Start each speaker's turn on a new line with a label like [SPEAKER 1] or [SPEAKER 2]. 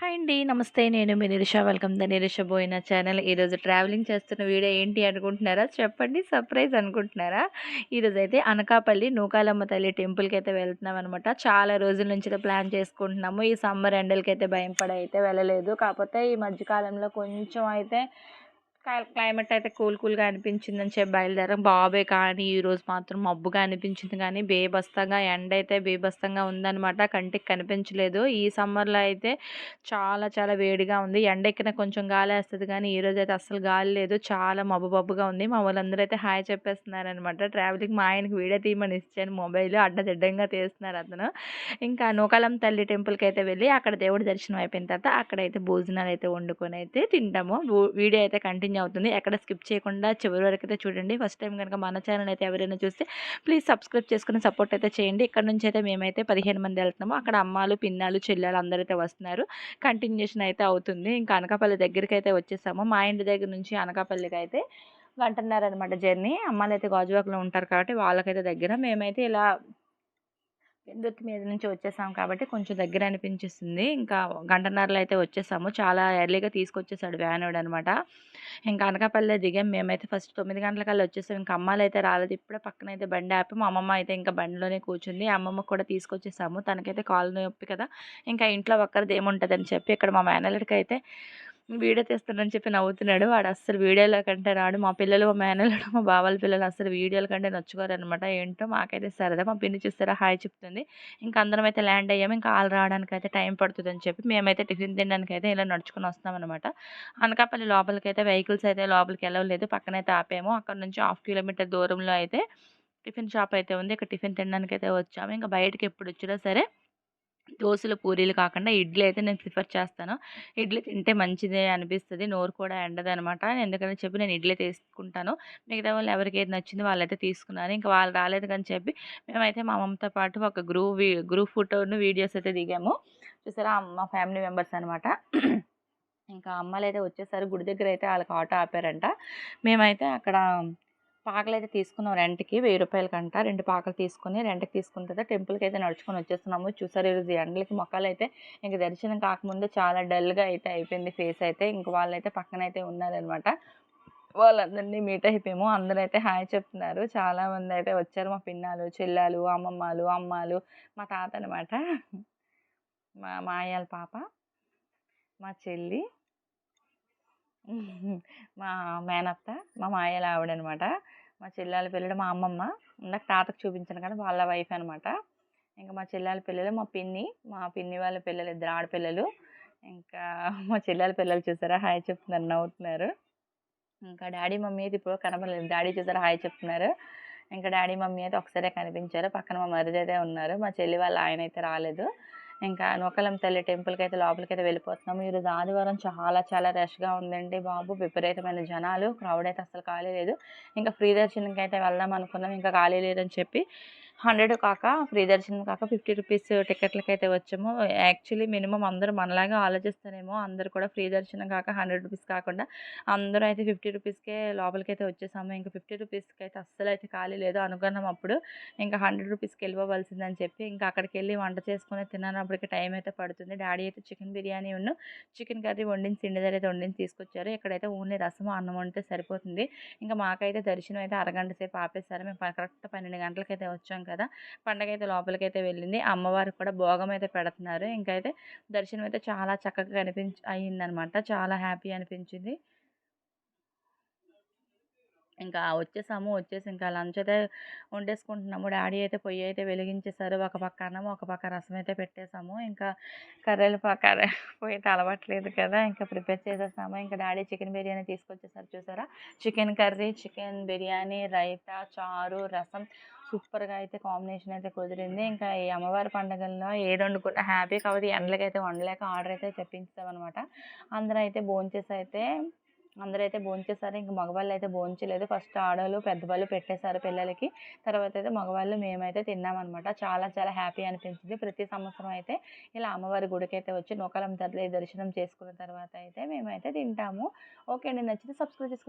[SPEAKER 1] Hi అండి. నమస్తే నేను మీ Nirisha. Welcome the Nirisha Boina channel. ఈరోజు ట్రావెలింగ్ చేస్తున్న వీడియో ఏంటి అనుకుంటున్నారా? చెప్పండి. సర్ప్రైజ్ అనుకుంటున్నారా? ఈరోజు అయితే అనకాపల్లి నూకాలమ్మ తల్లి టెంపుల్కి అయితే వెళ్తున్నాం అనమాట చాలా రోజుల నుంచి అయితే ప్లాన్ చేసుకుంటున్నాము. ఈ సమ్మర్ ఎండలకి అయితే భయం అయితే వెళ్ళలేదు. కాకపోతే ఈ మధ్యకాలంలో కొంచెం అయితే క్లైమేట్ అయితే కూల్ కూల్గా అనిపించిందని చెప్పి బయలుదేరాం. బాబే కానీ ఈరోజు మాత్రం మబ్బుగా అనిపించింది కానీ బేబస్తంగా ఎండ అయితే బేబస్తంగా ఉందనమాట కంటికి కనిపించలేదు. ఈ సమ్మర్లో అయితే చాలా చాలా వేడిగా ఉంది. ఎండ ఎక్కిన కొంచెం గాలి వేస్తుంది కానీ ఈరోజు అయితే అస్సలు గాలి లేదు. చాలా మబ్బు మబ్బుగా ఉంది. మా వాళ్ళందరూ అయితే హాయ్ చెప్పేస్తున్నారనమాట ట్రావెలింగ్ మా ఆయనకి వీడియో తీయమని ఇచ్చాను. మొబైల్ అడ్డదిడ్డంగా తీస్తున్నారు అతను. ఇంకా నూకాలం తల్లి టెంపుల్కి అయితే వెళ్ళి అక్కడ దేవుడి దర్శనం అయిపోయిన తర్వాత అక్కడైతే భోజనాలు అయితే వండుకొని అయితే తింటాము. వీడియో అయితే కంటిన్యూ కంటిన్యూ అవుతుంది. ఎక్కడ స్కిప్ చేయకుండా చివరి వరకు అయితే చూడండి. ఫస్ట్ టైం కనుక మన ఛానల్ అయితే ఎవరైనా చూస్తే ప్లీజ్ సబ్స్క్రైబ్ చేసుకుని సపోర్ట్ అయితే చేయండి. ఇక్కడ నుంచి అయితే మేమైతే పదిహేను మంది వెళ్తున్నాము. అక్కడ అమ్మాలు పిన్నాలు చెల్లెలు అందరూ అయితే వస్తున్నారు. కంటిన్యూషన్ అయితే అవుతుంది. ఇంకా అనకాపల్లి దగ్గరికి అయితే వచ్చేసాము. మా ఇంటి దగ్గర నుంచి అనకాపల్లికి అయితే గంటన్నర అనమాట జర్నీ. అమ్మాయిలు అయితే గాజువాకలో ఉంటారు కాబట్టి వాళ్ళకైతే దగ్గర. మేమైతే ఇలా పెందుర్తి మీద నుంచి వచ్చేసాం కాబట్టి కొంచెం దగ్గర అనిపించేస్తుంది ఇంకా గంటన్నరలో అయితే వచ్చేసాము. చాలా ఎర్లీగా తీసుకొచ్చేసాడు వ్యానుడు అనమాట ఇంకా అనకాపల్లి దిగాం. మేమైతే ఫస్ట్ తొమ్మిది గంటలకల్లా వచ్చేసాం. ఇంకా అమ్మాయిలు అయితే రాలేదు. ఇప్పుడే పక్కన అయితే బండి ఆపి. మా అమ్మమ్మ అయితే ఇంకా బండిలోనే కూర్చుంది. అమ్మమ్మ కూడా తీసుకొచ్చేసాము. తనకైతే కాలు నొప్పి కదా. ఇంకా ఇంట్లో ఒక్కరిది ఏముంటుందని చెప్పి ఇక్కడ మా మేనల్లుడికి అయితే వీడియో తీస్తానని చెప్పి నవ్వుతున్నాడు. వాడు అస్సలు వీడియోల కంటే రాడు. మా పిల్లలు మా మేనలు మా బావాల పిల్లలు అసలు వీడియోల కంటే నచ్చుకోరు అనమాట ఏంటో మాకైతే సరదా. మా పిన్ని చూస్తారా? హాయ్ చెప్తుంది. ఇంకా అందరం అయితే ల్యాండ్ అయ్యాము ఇంకా ఆల్ రావడానికి అయితే టైం పడుతుంది అని చెప్పి మేమైతే టిఫిన్ తినడానికి అయితే ఇలా నడుచుకుని వస్తాం అనమాట అనకాపల్లి లోపలికి అయితే వెహికల్స్ అయితే లోపలికి వెళ్ళలేదు. పక్కనైతే ఆపాము. అక్కడ నుంచి హాఫ్ కిలోమీటర్ దూరంలో అయితే టిఫిన్ షాప్ అయితే ఉంది. ఇక్కడ టిఫిన్ తినడానికి అయితే వచ్చాము. ఇంకా బయటకి ఎప్పుడు వచ్చినా సరే దోశలు పూరీలు కాకుండా ఇడ్లీ అయితే నేను ప్రిఫర్ చేస్తాను. ఇడ్లీ తింటే మంచిదే అనిపిస్తుంది. నోరు కూడా ఎండదనమాట. ఎందుకని చెప్పి నేను ఇడ్లీ తీసుకుంటాను. మిగతా వాళ్ళు ఎవరికి ఏది నచ్చింది వాళ్ళైతే తీసుకున్నారు. ఇంకా వాళ్ళు రాలేదు కానీ చెప్పి మేమైతే మా అమ్మతో పాటు ఒక గ్రూప్ గ్రూప్ ఫోటోను వీడియోస్ అయితే దిగాము. చూసారా? మా ఫ్యామిలీ మెంబర్స్ అనమాట ఇంకా అమ్మాయిలు అయితే వచ్చేసారు గుడి దగ్గర అయితే వాళ్ళకి ఆటో ఆపారంట. మేమైతే అక్కడ పాకలు అయితే తీసుకున్నాం రెంట్కి వెయ్యి రూపాయల కంట. రెండు పాకలు తీసుకుని రెంట్కి తీసుకున్న తర్వాత టెంపుల్కి అయితే నడుచుకొని వచ్చేస్తున్నాము. చూసారు ఈరోజు ఎండలకి మొక్కలు అయితే ఇంక దర్శనం కాకముందు చాలా డల్గా అయితే అయిపోయింది ఫేస్ అయితే. ఇంక వాళ్ళైతే పక్కన అయితే ఉన్నారనమాట. వాళ్ళందరినీ మీట్ అయిపోయాము. అందరూ అయితే హాయ్ చెప్తున్నారు. చాలామంది అయితే వచ్చారు. మా పిన్నాలు చెల్లాలు అమ్మమ్మలు అమ్మాలు మా తాత అనమాట మా మాయాల పాప మా చెల్లి మా మేనత్త మా మాయల ఆవిడనమాట. మా చెల్లెల పిల్లలు మా అమ్మమ్మ ఇందాక తాతకు చూపించాను కదా వాళ్ళ వైఫ్ అనమాట. ఇంకా మా చెల్లెల పిల్లలు మా పిన్ని మా పిన్ని వాళ్ళ పిల్లలు ఇద్దరు ఆడపిల్లలు. ఇంకా మా చెల్లెల పిల్లలు చూసారా? హాయ్ చెప్తున్నారు నవ్వుతున్నారు. ఇంకా డాడీ మమ్మీ అయితే ఇప్పుడు కనపడలేదు. డాడీ చూసారా? హాయ్ చెప్తున్నారు. ఇంకా డాడీ మమ్మీ అయితే ఒకసారే కనిపించారు. పక్కన మా మరిది అయితే ఉన్నారు. మా చెల్లి వాళ్ళ ఆయన అయితే రాలేదు. ఇంకా నూకలం తల్లి టెంపుల్కి అయితే లోపలికి అయితే వెళ్ళిపోతున్నాము ఈరోజు ఆదివారం చాలా చాలా రష్గా ఉందండి బాబు. విపరీతమైన జనాలు క్రౌడ్ అయితే అసలు ఖాళీ లేదు. ఇంకా ఫ్రీ దర్శనంకి అయితే వెళ్దాం అనుకున్నాం. ఇంకా ఖాళీ లేదని చెప్పి హండ్రెడ్ కాక ఫ్రీ దర్శనం కాక ఫిఫ్టీ రూపీస్ టికెట్లకి అయితే వచ్చాము. యాక్చువల్లీ మినిమం అందరూ మనలాగా ఆలోచిస్తారేమో అందరూ కూడా ఫ్రీ దర్శనం కాక హండ్రెడ్ రూపీస్ కాకుండా అందరూ అయితే ఫిఫ్టీ రూపీస్కే లోపలికి అయితే వచ్చేసాము. ఇంకా ఫిఫ్టీ రూపీస్కి అయితే అస్సలు అయితే ఖాళీ లేదు. అనుకున్నాం అప్పుడు ఇంకా హండ్రెడ్ రూపీస్కి వెళ్ళిపోవలసిందని చెప్పి ఇంకా అక్కడికి వెళ్ళి వంట చేసుకుని తిన్నప్పటికి టైం అయితే పడుతుంది. డాడీ అయితే చికెన్ బిర్యానీ ఉన్న చికెన్ కర్రీ వండించి ఇంటి అయితే వండించి తీసుకొచ్చారు. ఇక్కడైతే ఓన్లీ రసం అన్నం వండితే సరిపోతుంది. ఇంకా మాకైతే దర్శనం అయితే అరగంట సేపు ఆపేశారు. మేము కరెక్ట్ పన్నెండు గంటలకైతే వచ్చాం కదా! పండగ అయితే లోపలికైతే వెళ్ళింది. అమ్మవారికి కూడా భోగం అయితే పెడుతున్నారు. ఇంకైతే దర్శనం అయితే చాలా చక్కగా కనిపించి అయ్యిందనమాట చాలా హ్యాపీ అనిపించింది. ఇంకా వచ్చేసాము వచ్చేసి ఇంకా లంచ్ అయితే వండేసుకుంటున్నాము. డాడీ అయితే పొయ్యి అయితే వెలిగించేశారు. ఒక పక్క అన్నం ఒక పక్క రసం అయితే పెట్టేసాము ఇంకా కర్రీలు కర్రీ పొయ్యి అయితే కదా ఇంకా ప్రిపేర్ చేసేసాము. ఇంకా డాడీ చికెన్ బిర్యానీ తీసుకొచ్చేసారు చూసారా? Chicken curry chicken biryani raita చారు రసం. సూపర్గా అయితే కాంబినేషన్ అయితే కుదిరింది. ఇంకా ఈ అమ్మవారి పండుగల్లో ఏది వండుకున్నా హ్యాపీ కాబట్టి ఎండలకైతే వండలేక ఆర్డర్ అయితే తెప్పించామన్నమాట. అందరూ అయితే భోంచేసి అయితే అందరూ అయితే భోంచేశారు ఇంక మగవాళ్ళు అయితే భోంచలేదు. ఫస్ట్ ఆడవాళ్ళు పెద్దవాళ్ళు పెట్టేశారు పిల్లలకి. తర్వాత అయితే మగవాళ్ళు మేమైతే తిన్నామన్నమాట చాలా చాలా హ్యాపీ అనిపించింది. ప్రతి సంవత్సరం అయితే ఇలా అమ్మవారి గుడికి అయితే వచ్చి నూకలం తల్లి దర్శనం చేసుకున్న తర్వాత అయితే మేమైతే తింటాము. ఓకే అండి. నచ్చితే సబ్స్క్రైబ్ చేసుకుని